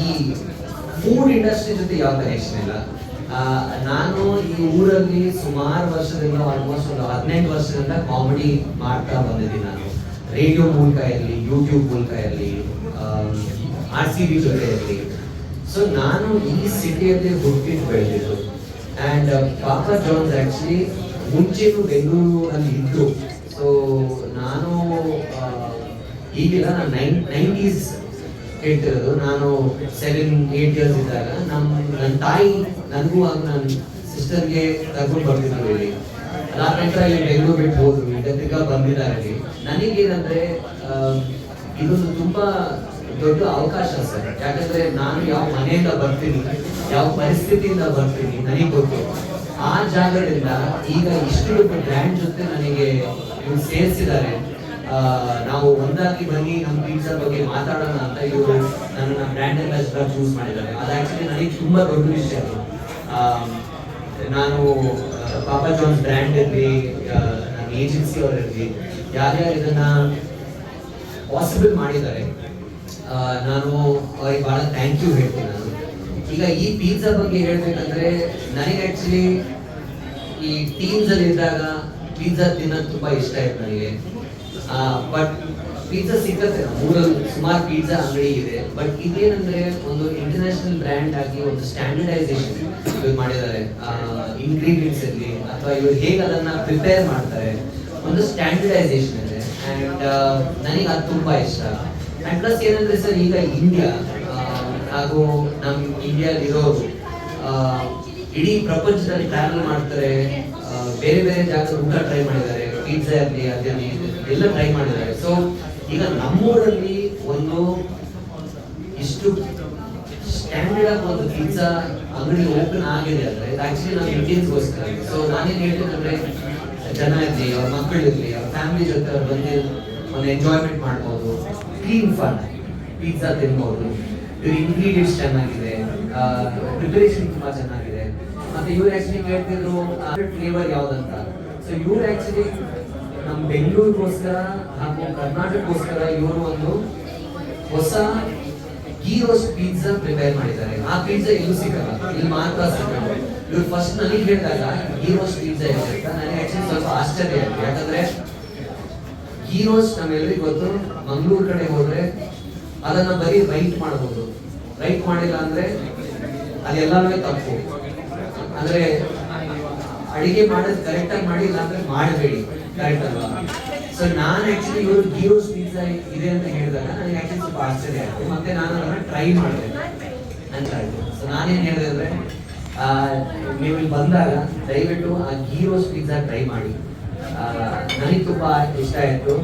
ಈ food industry ಜೊತೆ ಯಾವ ಕನೆಕ್ಷನ್ ಇಲ್ಲ? ನಾನು ಈ ಊರಲ್ಲಿ ಸುಮಾರು ವರ್ಷದಿಂದ ಆಲ್ಮೋಸ್ಟ್ ಒಂದು ಹದಿನೆಂಟು ವರ್ಷದಿಂದ ಕಾಮಿಡಿ ಮಾಡ್ತಾ ಬಂದಿದ್ದೀನಿ ನಾನು. ರೇಡಿಯೋ ಮೂಲಕ ಇರಲಿ ಯೂಟ್ಯೂಬ್ ಮೂಲಕ ಇರಲಿ ಆರ್ ಸಿ ಬಿ ಜೊತೆ ಇರಲಿ. ಸೊ ನಾನು ಈ ಸಿಟಿಯಲ್ಲಿ ಹುಟ್ಟಿದ್ದು ಬೆಳೆದಿದ್ದು. ಆ್ಯಂಡ್ ಪಾಪ ಜಾನ್ಸ್ ಆ್ಯಕ್ಚುಲಿ ಮುಂಚೆನೂ ಬೆಂಗಳೂರಲ್ಲಿ ಇದ್ದು. ಸೊ ನಾನು ಈಗಿಲ್ಲ, ನಾನು ನೈನ್ ನೈಂಟೀಸ್ ಹೇಳ್ತಿರೋದು ನಾನು ಸೆವೆನ್ ಏಟ್ ಇಯರ್ಸ್ ಇದ್ದಾಗ ನಮ್ಮ ನನ್ನ ತಾಯಿ, ನನಗೂ ಆಗ ನನ್ನ ಸಿಸ್ಟರ್ಗೆ ಕರ್ಕೊಂಡು ಬರ್ತಿದ್ರು ಹೇಳಿ ಅದಾದ ನಂತರ ಇಲ್ಲಿ ಬೆಂಗಳೂರು ಬಿಟ್ಟು ಹೋದ್ರು. ಇದಕ್ಕೆ ಬಂದಿದ್ದಾರೆ ಇಲ್ಲಿ. ನನಗೇನಂದ್ರೆ ಇದೊಂದು ತುಂಬಾ ದೊಡ್ಡ ಅವಕಾಶ ಸರ್. ಯಾಕಂದ್ರೆ ನಾನು ಯಾವ ಮನೆಯಿಂದ ಬರ್ತೀನಿ, ಯಾವ ಪರಿಸ್ಥಿತಿಯಿಂದ ಬರ್ತೀನಿ ನನಗೆ ಗೊತ್ತು. ಆ ಜಾಗದಿಂದ ಈಗ ಇಷ್ಟು ಬ್ರ್ಯಾಂಡ್ ಜೊತೆ ನನಗೆ ಸೇರಿಸಿದ್ದಾರೆ. ನಾವು ಒಂದಾಗಿ ಬನ್ನಿ, ನಮ್ಮ ಪಿಜ್ಜಾ ಬಗ್ಗೆ ಮಾತಾಡೋಣ ಅಂತ ಇವರು ನನ್ನ ಬ್ರ್ಯಾಂಡ್ ಅಂಬಾಸಿಡರ್ ಚೂಸ್ ಮಾಡಿದ್ದಾರೆ. ಅದು ಆ್ಯಕ್ಚುಲಿ ನನಗೆ ತುಂಬ ದೊಡ್ಡ ವಿಷಯ ಅದು. ನಾನು ಪಾಪ ಜಾನ್ಸ್ ಬ್ರ್ಯಾಂಡ್ ಇರಲಿ ನನ್ನ ಏಜೆನ್ಸಿ ಅವರಿರಲಿ ಯಾರ್ಯಾರು ಇದನ್ನ ಪಾಸಿಬಲ್ ಮಾಡಿದ್ದಾರೆ ನಾನು ಅವ್ರಿಗೆ ಭಾಳ ಥ್ಯಾಂಕ್ ಯು ಹೇಳ್ತೀನಿ ನಾನು. ಈಗ ಈ ಪಿಜ್ಜಾ ಬಗ್ಗೆ ಹೇಳ್ಬೇಕಂದ್ರೆ ನನಗೆ ಆ್ಯಕ್ಚುಲಿ ಈ ಟೀಮ್ಸಲ್ಲಿ ಇದ್ದಾಗ ಪಿಜ್ಜಾ ತಿನ್ನೋದು ತುಂಬ ಇಷ್ಟ ಆಯ್ತು ನನಗೆ. ಬಟ್ ಪಿಜ್ಜಾ ಸಿಗುತ್ತೆ ಊರಲ್ಲಿ ಸುಮಾರು ಪಿಜ್ಜಾ ಅಂಗಡಿ ಇದೆ. ಬಟ್ ಇದೇನಂದ್ರೆ ಒಂದು ಇಂಟರ್ನ್ಯಾಷನಲ್ ಬ್ರ್ಯಾಂಡ್ ಆಗಿ ಒಂದು ಸ್ಟ್ಯಾಂಡರ್ಡೈಸೇಷನ್ ಇವ್ರು ಮಾಡಿದ್ದಾರೆ. ಇಂಗ್ರೀಡಿಯೆಂಟ್ಸ್ ಅಲ್ಲಿ ಅಥವಾ ಇವ್ರು ಹೇಗೆ ಅದನ್ನ ಪ್ರಿಪೇರ್ ಮಾಡ್ತಾರೆ. ಒಂದು ಸ್ಟ್ಯಾಂಡರ್ಡೈಸೇಷನ್ ಇದೆ. ಅಂಡ್ ನನಗೆ ಅದು ತುಂಬಾ ಇಷ್ಟ. ಅಂಡ್ ಪ್ಲಸ್ ಏನಂದ್ರೆ ಸರ್, ಈಗ ಇಂಡಿಯಾ ಹಾಗೂ ನಮ್ಮ ಇಂಡಿಯಾದಲ್ಲಿರೋರು ಇಡೀ ಪ್ರಪಂಚದಲ್ಲಿ ಟ್ರಾವೆಲ್ ಮಾಡ್ತಾರೆ. ಬೇರೆ ಬೇರೆ ಜಾಗದ ಊಟ ಟ್ರೈ ಮಾಡಿದ್ದಾರೆ. ಪಿಜ್ಜಾ ಇರಲಿ ಅದಿರಲಿ ಎಲ್ಲ ಟ್ರೈ ಮಾಡಿದ್ದಾರೆ. ಸೊ ಈಗ ನಮ್ಮೂರಲ್ಲಿ ಒಂದು ಇಷ್ಟು ಸ್ಟ್ಯಾಂಡರ್ಡ್ ಆಗಿ ಒಂದು ಪಿಜ್ಜಾ ಅಂಗಡಿ ಓಪನ್ ಆಗಿದೆ ಅಂದ್ರೆ ಆಕ್ಚುಲಿ ನಾವು ಇಂಡಿಯನ್ಸ್ಗೋಸ್ಕರ ಸೊ ನಾನೇನು ಹೇಳ್ತೇನೆ ಜನ ಇರಲಿ, ಅವ್ರ ಮಕ್ಕಳು ಇರಲಿ, ಅವ್ರ ಫ್ಯಾಮಿಲಿ ಜೊತೆ ಅವ್ರು ಬಂದು ಒಂದು ಎಂಜಾಯ್ಮೆಂಟ್ ಮಾಡ್ಬೋದು. ಕ್ಲೀನ್ ಫನ್ ಪಿಜ್ಜಾ ತಿನ್ಬೋದು. ಇವ್ರ ಇಂಗ್ರೀಡಿಯೆಂಟ್ಸ್ ಚೆನ್ನಾಗಿದೆ. ಪ್ರಿಪರೇಷನ್ ತುಂಬಾ ಚೆನ್ನಾಗಿದೆ. ಮತ್ತೆ ಇವ್ರು ಆಕ್ಚುಲಿ ಕೇಳ್ತಿದ್ರು ಫ್ಲೇವರ್ ಯಾವ್ದಂತ. ಸೊ ಇವ್ರು ಆಕ್ಚುಲಿ ನಮ್ಮ ಬೆಂಗಳೂರಿಗೋಸ್ಕರ ಹಾಗೂ ಕರ್ನಾಟಕಕ್ಕೋಸ್ಕರ ಇವರು ಒಂದು ಹೊಸ ಗೀ ರೋಸ್ಟ್ ಪಿಜ್ಜಾ ಪ್ರಿಪೇರ್ ಮಾಡಿದ್ದಾರೆ. ಆ ಪಿಜ್ಜಾ ಎಲ್ಲೂ ಸಿಗಲ್ಲ. ಇಲ್ಲಿ ಮಾತ್ರ ಸಿಗಲ್ಲ. ಇವ್ರು ಫಸ್ಟ್ ನನಗೆ ಹೇಳಿದಾಗ ಗೀ ರೋಸ್ಟ್ ಪಿಜ್ಜಾ ಅಂತ ನನಗೆ ಆಕ್ಚುಲಿ ಸ್ವಲ್ಪ ಆಶ್ಚರ್ಯ ಆಯ್ತು ಯಾಕಂದ್ರೆ ಗೀ ರೋಸ್ಟ್ ನಮ್ಮೆಲ್ಲರಿಗೂ ಗೊತ್ತು, ಮಂಗಳೂರು ಕಡೆ ಹೋದ್ರೆ ಅದನ್ನ ಬರೀ ರೈಟ್ ಮಾಡಬಹುದು ರೈಟ್ ಮಾಡಿಲ್ಲ ಅಂದ್ರೆ ಅದೆಲ್ಲಾನು ತಪ್ಪು. ಅಂದ್ರೆ ಅಡಿಗೆ ಮಾಡೋದು ಕರೆಕ್ಟ್ ಆಗಿ ಮಾಡಿಲ್ಲ ಅಂದ್ರೆ ಮಾಡಬೇಡಿ. ಕರೆಕ್ಟ್ ಅಲ್ವಾ? ಸೊ ನಾನು ಆಕ್ಚುಲಿ ಇವರು ಗೀರೋಸ್ ಪಿಜ್ಜಾ ಇದೆ ಅಂತ ಹೇಳಿದಾಗ ನನಗೆ ಆಕ್ಚುಲಿ ಸ್ವಲ್ಪ ಆಶ್ಚರ್ಯ ಆಯ್ತು. ಮತ್ತೆ ನಾನು ಅದನ್ನ ಟ್ರೈ ಮಾಡಿದೆ. ಅಂತ ಆಯ್ತು. ಸೊ ನಾನೇನ್ ಹೇಳಿದೆ ಅಂದ್ರೆ ನೀವು ಇಲ್ಲಿ ಬಂದಾಗ ದಯವಿಟ್ಟು ಆ ಗೀರೋಸ್ ಪಿಜ್ಜಾ ಟ್ರೈ ಮಾಡಿ. ನನಗೆ ತುಂಬಾ ಇಷ್ಟ ಆಯ್ತು.